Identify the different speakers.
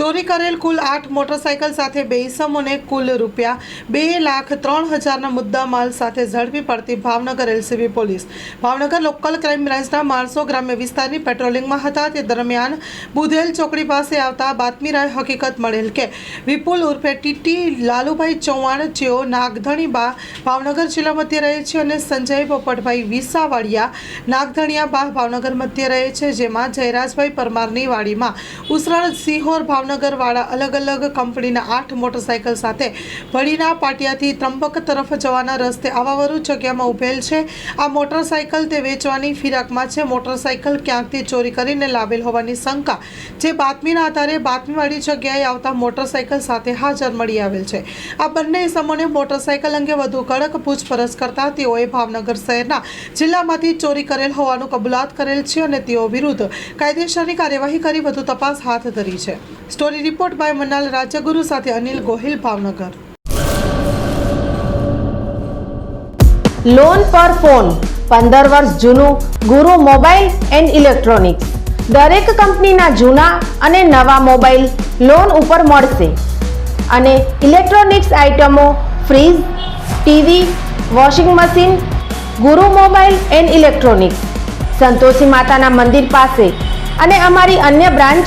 Speaker 1: ચોરી કરેલ કુલ આઠ મોટરસાયકલ સાથે બે ઇસમોને કુલ રૂપિયા બે લાખ ત્રણ હજારના મુદ્દા માલ સાથે ઝડપી પડતી Bhavnagar LCB police. Bhavnagar local crime બ્રાન્ચના માણસો ગ્રામ્ય વિસ્તારની પેટ્રોલિંગમાં હતા. તે દરમિયાન બુધેલ ચોકડી પાસે આવતા બાતમીરાએ હકીકત મળેલ કે વિપુલ ઉર્ફે ટીટી લાલુભાઈ ચૌહાણ, જેઓ નાગધણી બા ભાવનગર જિલ્લા મધ્ય રહે છે અને સંજય પોપટભાઈ વિસાવાડિયા નાગધણિયા બા ભાવનગર મધ્ય રહે છે, જેમાં જયરાજભાઈ પરમારની વાડીમાં ઉસરાળ સિંહોર ભાવનગર વાળા અલગ અલગ કંપનીના આઠ મોટરસાયકલ સાથે ભળીના પાટિયાથી ત્રંબક તરફ જવાના રસ્તે આવાવરુ જગ્યામાં ઉભેલ છે. આ મોટરસાયકલ તે વેચવાની ફિરાકમાં છે. મોટરસાયકલ ક્યાંકથી ચોરી કરીને લાવેલ હોવાની શંકા. જે બાતમીના આધારે બાતમીવાળી જગ્યાએ આવતા મોટરસાયકલ સાથે હાજર મળી આવેલ છે. આ બંને સમૂહને મોટરસાયકલ અંગે વધુ કડક પૂછપરછ કરતા તેઓએ ભાવનગર શહેરના જિલ્લામાંથી ચોરી કરેલ હોવાનું કબૂલાત કરેલ છે અને તેઓ વિરુદ્ધ કાયદેસરની કાર્યવાહી કરી વધુ તપાસ હાથ ધરી છે. Story report by Manal Rajyaguru સાથે અનિલ ગોહિલ, ભાવનગર.
Speaker 2: લોન પર ફોન પંદર વર્ષ જૂનું, ગુરુ મોબાઈલ એન્ડ ઇલેક્ટ્રોનિક્સ. દરેક કંપનીના જૂના અને નવા મોબાઈલ લોન ઉપર મળશે. અને ઇલેક્ટ્રોનિક્સ આઇટમો fridge, TV, washing machine, Guru mobile and electronics. Santoshi માતાના મંદિર પાસે. અને અમારી અન્ય branch